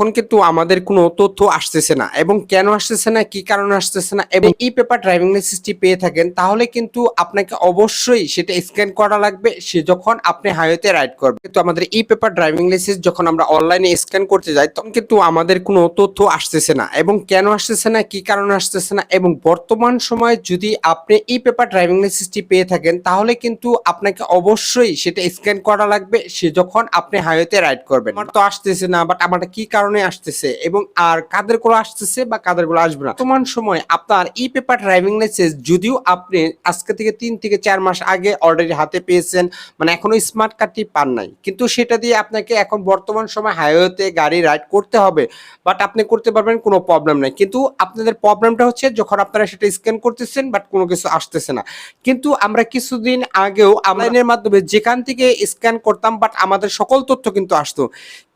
এখন কিন্তু আমাদের কোনো তথ্য আসতেছে না এবং কেন আসতেছে না, কি কারণে আসতেছে না এবং ই পেপার ড্রাইভিং লাইসেন্সটি পেয়ে থাকেন, তাহলে কিন্তু আপনাকে অবশ্যই সেটা স্ক্যান করা লাগবে, সে যখন আপনি হাইওয়েতে রাইড করবেন। কিন্তু আমাদের ই পেপার ড্রাইভিং লাইসেন্স যখন আমরা অনলাইনে স্ক্যান করতে যাই, তখন কিন্তু আমাদের কোনো তথ্য আসতেছে না এবং কেন আসতেছে না, কি কারণে আসতেছে না এবং বর্তমান সময়ে যদি আপনি ই পেপার ড্রাইভিং লাইসেন্সটি পেয়ে থাকেন, তাহলে কিন্তু আপনাকে অবশ্যই সেটা স্ক্যান করা লাগবে, সে যখন আপনি হাইওয়েতে রাইড করবেন। আমার তো আসতেছে না বাট আমার কি কারণে আসতেছে এবং আর কাদেরগুলো আসতেছে বা কাদেরগুলো আসবে না। বর্তমান সময় আপনার ই পেপার ড্রাইভিং লাইসেন্স যদিও আপনি আজকে থেকে তিন থেকে চার মাস আগে অলরেডি হাতে পেয়েছেন মানে এখনও স্মার্ট কার্ডটি পান নাই। কিন্তু সেটা দিয়ে আপনাকে এখন বর্তমান সময় হাইওয়েতে গাড়ি রাইড করতে হবে বাট আপনি করতে পারবেন কোনো প্রবলেম নেই। কিন্তু আপনাদের প্রবলেমটা হচ্ছে যখন আপনারা সেটা স্ক্যান করতেছেন বাট কোনো কিছু আসতেছে না। কিন্তু আমরা কিছুদিন আগেও অনলাইনের মাধ্যমে যেখান থেকে স্ক্যান করতাম বাট আমাদের সকল তথ্য কিন্তু আসতো।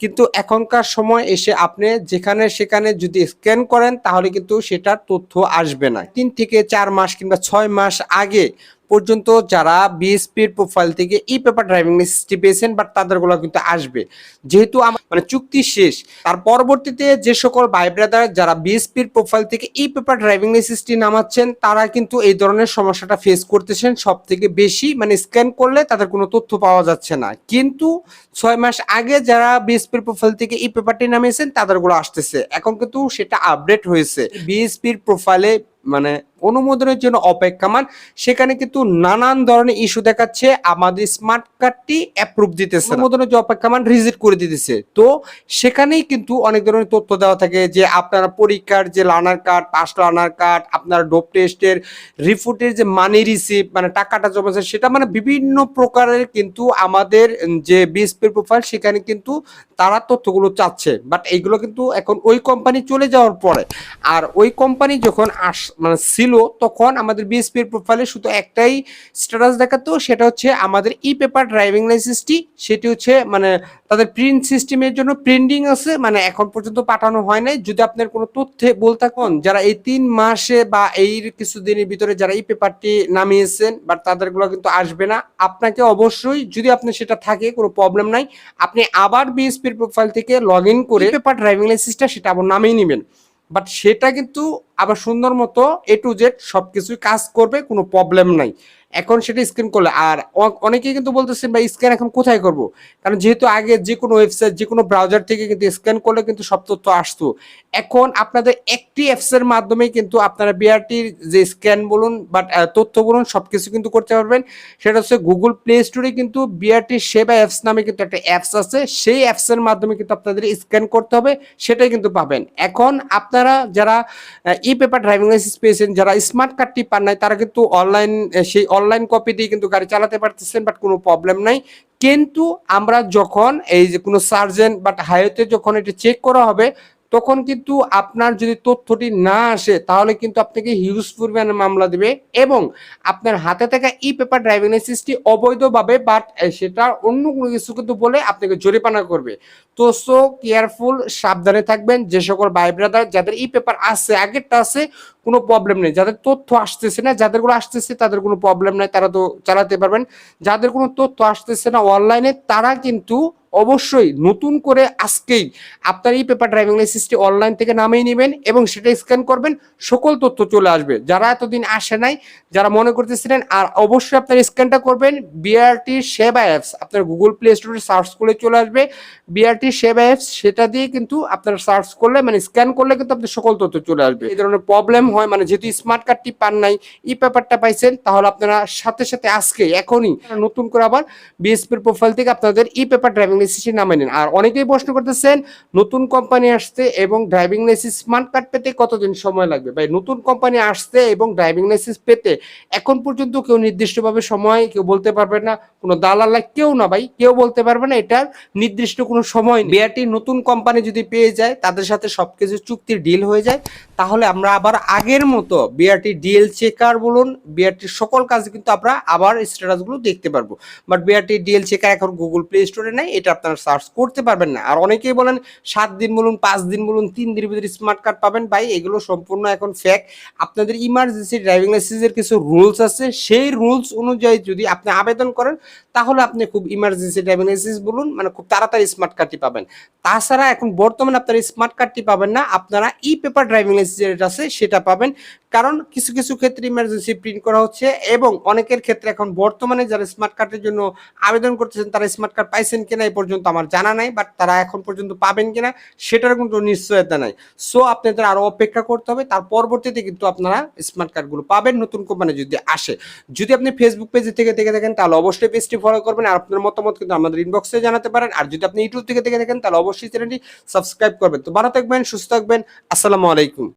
কিন্তু এখনকার সময় এসে আপনি যেখানে সেখানে যদি স্ক্যান করেন, তাহলে কিন্তু সেটার তথ্য আসবে না। তিন থেকে চার মাস কিংবা ছয় মাস আগে পর্যন্ত যারা বিএসপির প্রোফাইল থেকে ই পেপার ড্রাইভিং লাইসেন্সটি পেয়েছেন বাট তাদেরগুলো কিন্তু আসবে। যেহেতু মানে চুক্তি শেষ। তার পরবর্তীতে যে সকল ভাই ব্রাদার যারা বিএসপির প্রোফাইল থেকে ই পেপার ড্রাইভিং লাইসেন্সটি নামাচ্ছেন, তারা কিন্তু এই ধরনের সমস্যাটা ফেস করতেছেন সব থেকে বেশি। মানে স্ক্যান করলে তাদের কোনো তথ্য পাওয়া যাচ্ছে না। কিন্তু ছয় মাস আগে যারা বিএসপির প্রোফাইল থেকে ই পেপারটি নামিয়েছেন, তাদেরগুলো আসতেছে। এখন কিন্তু সেটা আপডেট হয়েছে। বিএসপির প্রোফাইলে মানে অনুমোদনের জন্য অপেক্ষমান। সেখানে কিন্তু নানান ধরনের ইস্যু দেখাচ্ছে। আমাদের স্মার্ট কার্ডটি অ্যাপ্রুভ দিতেছে অনুমোদনের যে অপেক্ষমান রিজেক্ট করে দিতেছে। তো সেখানেই কিন্তু অনেক ধরনের তথ্য দেওয়া থাকে যে আপনারা পরীক্ষার যে learner card pass learner card আপনার ডোপ টেস্টের রিপোর্টের যে মানি রিসিভ মানে টাকাটা জমেছে সেটা মানে বিভিন্ন প্রকারের কিন্তু আমাদের যে বিএসপি প্রোফাইল সেখানে কিন্তু তারা তথ্যগুলো চাচ্ছে। বাট এইগুলো কিন্তু এখন ওই কোম্পানি চলে যাওয়ার পরে। আর ওই কোম্পানি যখন আস মানে ছিল তখন আমাদের বিএসপির প্রোফাইলে শুধু একটাই স্ট্যাটাস দেখাতো, সেটা হচ্ছে আমাদের ই পেপার ড্রাইভিং লাইসেন্সটি সেটি হচ্ছে মানে তাদের প্রিন্ট সিস্টেমের জন্য প্রিন্টিং আছে মানে এখন পর্যন্ত পাঠানো হয় নাই। যদি আপনার কোনো তথ্যে বলতে কোন যারা এই তিন মাসে বা এই কিছুদিনের ভিতরে যারা এই পেপারটি নামিয়েছেন বাট তাদেরগুলো কিন্তু আসবে না। আপনাকে অবশ্যই, যদি আপনি সেটা থাকে, কোনো প্রবলেম নাই, আপনি আবার বিএসপির প্রোফাইল থেকে লগ ইন করে পেপার ড্রাইভিং লাইসেন্সটা সেটা আবার নামিয়ে নেবেন। বাট সেটা কিন্তু আবার সুন্দর মতো এ টু জেড সব কিছুই কাজ করবে, কোনো প্রবলেম নাই। এখন সেটা স্ক্যান করলে, আর অনেকেই কিন্তু বলতেছেন ভাই স্ক্যান এখন কোথায় করব? কারণ যেহেতু আগে যে কোনো ওয়েবসাইট যে কোনো ব্রাউজার থেকে কিন্তু স্ক্যান করলে কিন্তু সব তথ্য আসতো। এখন আপনাদের একটি অ্যাপস এর মাধ্যমে কিন্তু আপনারা বিআরটির যে স্ক্যান বলুন বা তথ্য বলুন, সবকিছু কিন্তু করতে পারবেন। সেটা হচ্ছে গুগল প্লে স্টোরে কিন্তু বিআরটি সেবা অ্যাপস নামে কিন্তু একটা অ্যাপস আছে। সেই অ্যাপস এর মাধ্যমে কিন্তু আপনাদের স্ক্যান করতে হবে, সেটাই কিন্তু পাবেন। এখন আপনারা যারা ই পেপার ড্রাইভিং লাইসেন্স পেয়েছেন, যারা স্মার্ট কার্ডটি পান নাই, তারা কিন্তু অনলাইন সেই অনলাইন কপি দিয়ে কিন্তু গাড়ি চালাতে পারতেছেন বাট কোনো প্রবলেম নাই। কিন্তু আমরা যখন এই যে কোনো সার্জেন বাট হাইওয়েতে যখন এটা চেক করা হবে তখন কিন্তু আপনার যদি তথ্যটি না আসে, তাহলে কিন্তু আপনাকে হিউজ পরিমাণে মামলা দেবে এবং আপনার হাতে থাকা ই পেপার ড্রাইভিং লাইসেন্সটি অবৈধভাবে বাট সেটা অন্য কোনো কিছু কিন্তু বলে আপনাকে জরিমানা করবে। তো সো কেয়ারফুল সাবধানে থাকবেন যে সকল ভাই ব্রাদার যাদের ই পেপার আছে, আগেরটা আছে, কোনো প্রবলেম নেই। যাদের তথ্য আসতেছে না যাদেরগুলো আসতেছে, তাদের কোনো প্রবলেম নাই, তারা তো চালাতে পারবেন। যাদের কোনো তথ্য আসতেছে না অনলাইনে তারা কিন্তু অবশ্যই নতুন করে আজকেই আপনার এই পেপার ড্রাইভিং লাইসেন্সটি অনলাইন থেকে নামিয়ে নেবেন এবং সেটা স্ক্যান করবেন, সকল তথ্য চলে আসবে। যারা এতদিন আসে নাই, যারা মনে করতেছিলেন, আর অবশ্যই আপনার স্ক্যানটা করবেন বিআরটি সেবা অ্যাপস আপনার গুগল প্লে স্টোরে সার্চ করে চলে আসবে। বিআরটি সেবা অ্যাপস সেটা দিয়ে কিন্তু আপনারা সার্চ করলে মানে স্ক্যান করলে কিন্তু আপনার সকল তথ্য চলে আসবে। এই ধরনের প্রবলেম হয় মানে যেহেতু স্মার্ট কার্ডটি পান নাই ই পেপারটা পাইছেন, তাহলে আপনারা সাথে সাথে আজকে এখনই, নতুন করে আবার বিএসপির প্রোফাইল থেকে আপনাদের ই পেপার ড্রাইভিং লাইসেন্সটি নামিয়ে নিন। আর অনেকেই প্রশ্ন করতেছেন, নতুন কোম্পানি আসতে এবং ড্রাইভিং লাইসেন্স স্মার্ট কার্ড পেতে কতদিন সময় লাগবে? ভাই, নতুন কোম্পানি আসতে এবং ড্রাইভিং লাইসেন্স পেতে এখন পর্যন্ত কেউ নির্দিষ্টভাবে সময় কেউ বলতে পারবে না, কোনো দালালা কেউ না ভাই, কেউ বলতে পারবে না, এটার নির্দিষ্ট কোনো সময় বিআরটি নতুন কোম্পানি যদি পেয়ে যায়, তাদের সাথে সবকিছু চুক্তির ডিল হয়ে যায়, তাহলে আমরা আবার আগের মতো বিআরটি ডিএল চেকার বলুন বিআরটির সকল কাজ কিন্তু আমরা আবার স্ট্যাটাসগুলো দেখতে পারব। বাট বিআরটি ডিএল চেকার এখন গুগল প্লে স্টোরে নেই, এটা আপনারা সার্চ করতে পারবেন না। আর অনেকেই বলেন, সাত দিন বলুন, পাঁচ দিন বলুন, তিন দিনের ভিতরে স্মার্ট কার্ড পাবেন। ভাই, এগুলো সম্পূর্ণ এখন ফেক আপনাদের ইমার্জেন্সি ড্রাইভিং লাইসেন্সের কিছু রুলস আছে। সেই রুলস অনুযায়ী যদি আপনি আবেদন করেন, তাহলে আপনি খুব ইমার্জেন্সি ড্রাইভিং লাইসেন্স বলুন মানে খুব তাড়াতাড়ি স্মার্ট কার্ডটি পাবেন। তাছাড়া এখন বর্তমানে আপনারা স্মার্ট কার্ডটি পাবেন না, আপনারা ই পেপার ড্রাইভিং লাইসেন্স যেটা আছে, সেটা পাবেন। কারণ কিছু কিছু ক্ষেত্রে ইমার্জেন্সি প্রিন্ট করা হচ্ছে এবং অনেকের ক্ষেত্রে এখন বর্তমানে যারা স্মার্ট কার্ডের জন্য আবেদন করতেছেন, তারা স্মার্ট কার্ড পাইছেন কিনা এই পর্যন্ত আমার জানা নাই বাট তারা এখন পর্যন্ত পাবেন কিনা সেটার কিন্তু নিশ্চয়তা নাই। সো আপনাদের আরও অপেক্ষা করতে হবে, তার পরবর্তীতে কিন্তু আপনারা স্মার্ট কার্ডগুলো পাবেন, নতুন কোম্পানি যদি আসে। যদি আপনি ফেসবুক পেজ থেকে দেখে থাকেন, তাহলে অবশ্যই পেজটি ফলো করবেন, আর আপনার মতামত কিন্তু আমাদের ইনবক্সে জানাতে পারেন। আর যদি আপনি ইউটিউব থেকে দেখে থাকেন, তাহলে অবশ্যই চ্যানেলটি সাবস্ক্রাইব করবেন। তো ভালো থাকবেন, সুস্থ থাকবেন, আসসালামু আলাইকুম।